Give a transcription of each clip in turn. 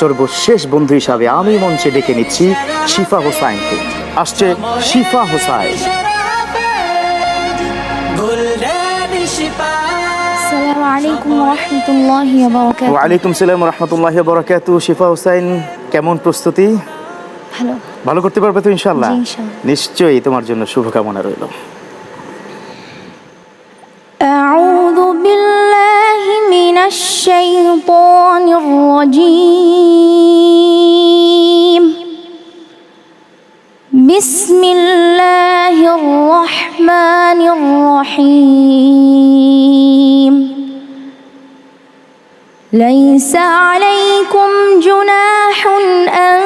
সর্বশেষ বন্ধু হিসাবে আমি মঞ্চে ডেকে নিচ্ছি শিফা হোসাইনকে। আসছে শিফা হোসাইন। ওয়ালাইকুম সালাম রহমতুল্লাহ বরাকাতু শিফা হোসাইন কেমন প্রস্তুতি? ভালো। করতে পারবে তো ইনশাল্লাহ নিশ্চয়ই তোমার জন্য শুভকামনা রইল। الشيطان الرجيم. بسم الله الرحمن الرحيم. ليس عليكم جناح أن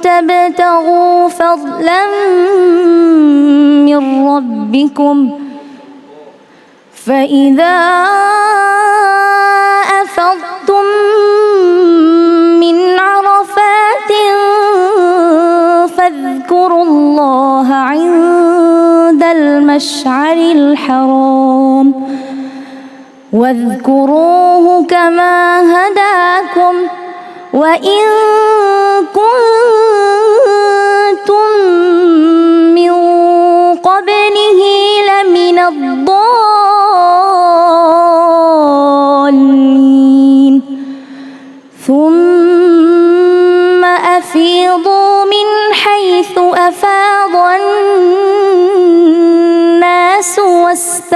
تبتغوا فضلا من ربكم فإذا أفضتم من عرفات فاذكروا الله عند المشعر الحرام واذكروه كما هداكم وإن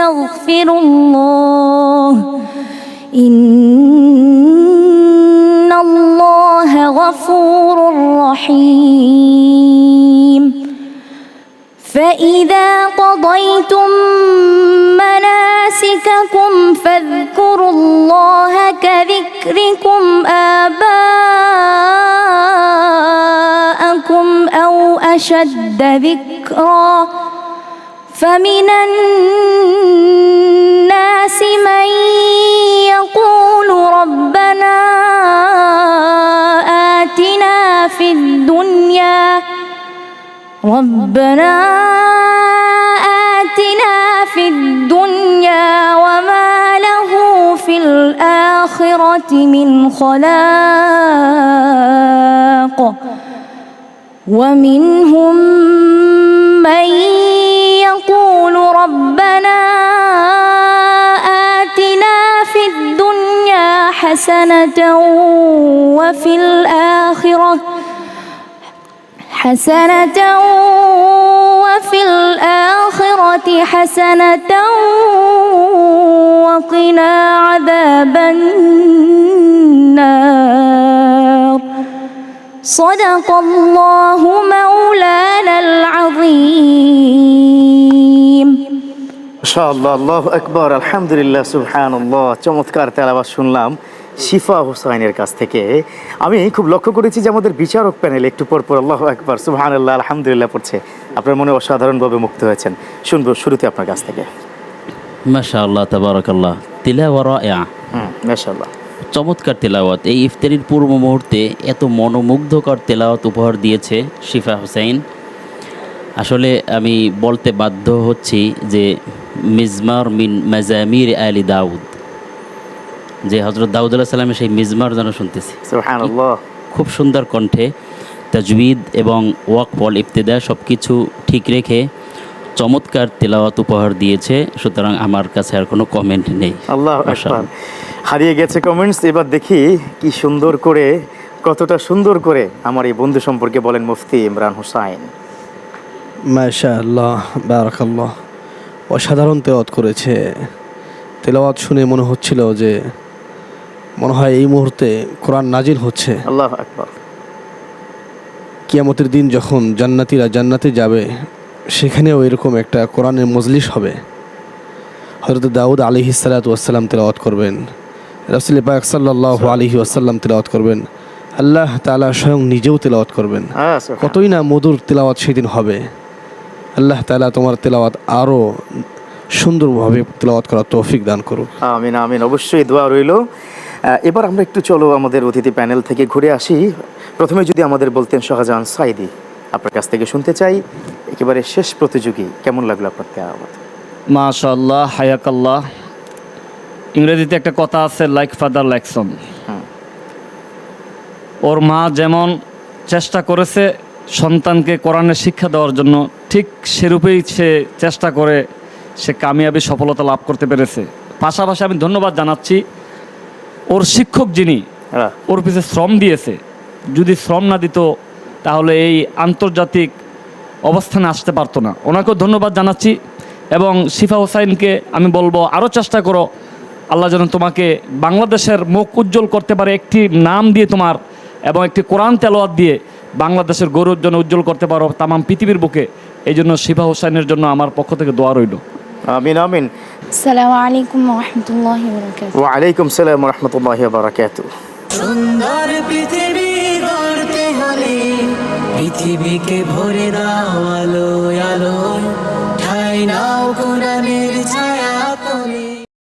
واستغفروا الله. إن الله غفور رحيم. فإذا قضيتم مناسككم فاذكروا الله كذكركم آباءكم أو أشد ذكرًا. فمن الناس من يقول ربنا آتنا في الدنيا ربنا آتنا في الدنيا وما له في الآخرة من خلاق ومنهم حسنة وفي الآخرة حسنة وفي الآخرة حسنة وقنا عذاب النار صدق الله مولانا العظيم মাশাআল্লাহ আল্লাহ আকবর আলহামদুলিল্লাহ সুবহানাল্লাহ চমৎকার তেলাবাস শুনলাম শিফা হোসাইনের কাছ থেকে। আমি খুব লক্ষ্য করেছি যে আমাদের বিচারক প্যানেল একটু পর পর আল্লাহ আকবর সুবহানাল্লাহ আলহামদুলিল্লাহ পড়ছে। আপনার মনে অসাধারণভাবে মুক্ত হয়েছেন। শুনব শুরুতে আপনার কাছ থেকে। মাশা আল্লাহ তাবারাকাল্লাহ তিলাওয়ারা চমৎকার তেলাওয়াত। এই ইফতারির পূর্ব মুহূর্তে এত মনোমুগ্ধকর তেলাওয়াত উপহার দিয়েছে শিফা হুসাইন। আসলে আমি বলতে বাধ্য হচ্ছি যে মিজমার মিন মাজামির আলী দাউদ। যে হজরত দাউদ আলাহ সাল্লামের সেই মিজমার যেন শুনতেছি। সুবহানাল্লাহ। খুব সুন্দর কণ্ঠে তাজবিদ এবং ওয়াকফল ইফতেদা সব কিছু ঠিক রেখে চমৎকার তেলাওয়াত উপহার দিয়েছে সুতরাং আমার কাছে আর কোনো কমেন্ট নেই। আল্লাহ আকবার। হারিয়ে গেছে কমেন্টস এবার দেখি কি সুন্দর করে কতটা সুন্দর করে আমার এই বন্ধু সম্পর্কে বলেন মুফতি ইমরান হোসাইন। মাশা আল্লাহ বারাকাল্লাহ। অসাধারণ তেলাওয়াত করেছে। তেলাওয়াত শুনে মনে হচ্ছিল যে মনে হয় এই মুহূর্তে কোরআন নাজিল হচ্ছে। আল্লাহ আকবার। কিয়ামতের দিন যখন জান্নাতিরা জান্নাতে যাবে সেখানেও এরকম একটা কোরআনের মজলিস হবে। হজরত দাউদ আলিহি সালাতাম তেলাওয়াত করবেন রসুল পাক সাল্লাহ আলহি আসাল্লাম তেলাওয়াত করবেন আল্লাহ তালা স্বয়ং নিজেও তেলাওয়াত করবেন। হ্যাঁ কতই না মধুর তেলাওয়াত সেদিন হবে। আল্লাহ তালা তোমার তেলাওয়াত আরও সুন্দরভাবে তেলাওয়াত করার তৌফিক দান করুক। আমিন আমিন। অবশ্যই দোয়া রইল। এবার আমরা একটু চলো আমাদের অতিথি প্যানেল থেকে ঘুরে আসি। প্রথমে যদি আমাদের বলতেন শাহজাহান সাইদি আপনার কাছ থেকে শুনতে চাই। একেবারে শেষ প্রতিযোগী কেমন লাগল আপনার তেলাওয়াত মাশাল্লাহ হায়াকাল্লাহ। ইংরেজিতে একটা কথা আছে লাইক ফাদার লাইক সন ওর মা যেমন চেষ্টা করেছে সন্তানকে কোরআনের শিক্ষা দেওয়ার জন্য ঠিক সেরূপেই সে চেষ্টা করে সে কামিয়াবি সফলতা লাভ করতে পেরেছে। পাশাপাশি আমি ধন্যবাদ জানাচ্ছি ওর শিক্ষক যিনি হ্যাঁ। ওর পিছে শ্রম দিয়েছে। যদি শ্রম না দিত তাহলে এই আন্তর্জাতিক অবস্থানে আসতে পারতো না। ওনাকেও ধন্যবাদ জানাচ্ছি এবং শিফা হোসাইনকে আমি বলব আরও চেষ্টা করো আল্লাহ যেন তোমাকে বাংলাদেশের মুখ উজ্জ্বল করতে পারে একটি নাম দিয়ে তোমার এবং একটি কোরআন তেলোয়াত দিয়ে বাংলাদেশের গৌরব যেন উজ্জ্বল করতে পারো তামাম পৃথিবীর বুকে। এই জন্য শিফা হোসাইনের জন্য আমার পক্ষ থেকে দোয়া রইল। আমিন আমিন। আসসালামু আলাইকুম রহমতুল্লাহি বারাকাতুহু। ওয়া আলাইকুম সালাম ওয়া রাহমাতুল্লাহি ওয়া সুন্দর পৃথিবী গড়তে হলে পৃথিবীকে ভরে দাও আলো আলো।